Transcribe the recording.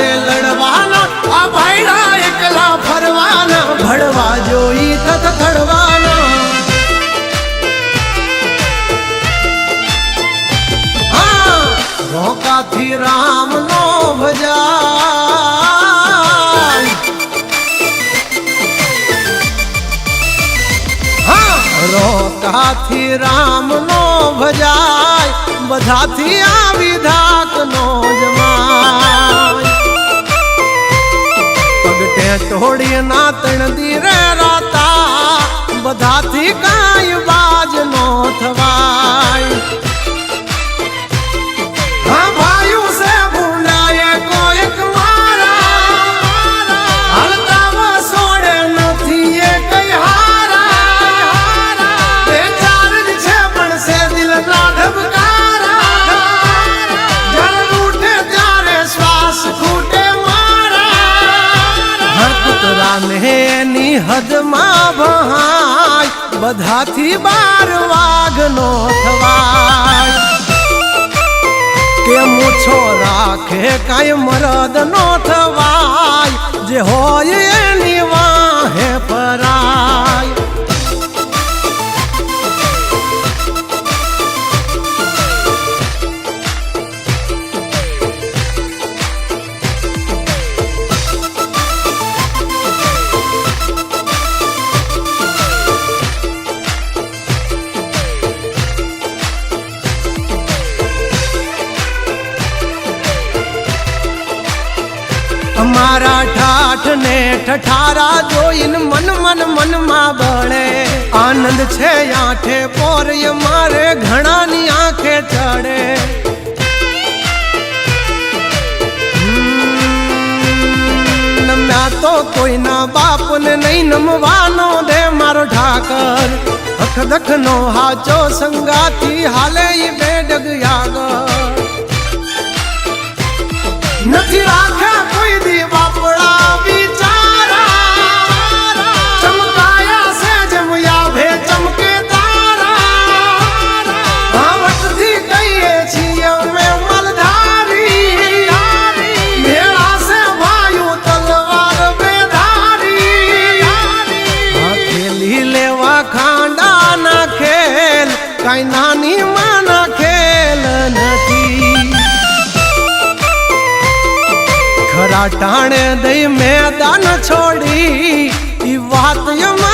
સાથે લડવાના, આ ભાઈડા એકલા ફરવાના ભળવા જોઈ તત થડવાના હા રોકાથી રામ નો ભજા રોકાથી રામ નો ભજાય. બધાથી આ વિધાક નો જમાય ટોળી ના તણ દીરે રાતા. બધાથી કાંઈ કૂતરા ને હદમાં ભહાય બધાથી બાર વાઘ નો થવાય. કે મૂછો રાખે કાંઈ મરદ નો થવાય, જે હોય એની વાહે અમારા ઠાઠ ને ઠઠારા જોઈને મન મન મનમાં બળે. આનંદ છે આઠે પોરય મારે ઘણાની આંખે ચડે. તો કોઈના બાપને નહીં નમવાનો દે મારો ઠાકર. અખ નો હાચો સંગાતી હાલે ઈ બેડગ યાગર. નથી કઈ નાની માના ખેલ નથી. ખરા ટાણે દઈ મેદાન છોડી ઈ વાત એમાં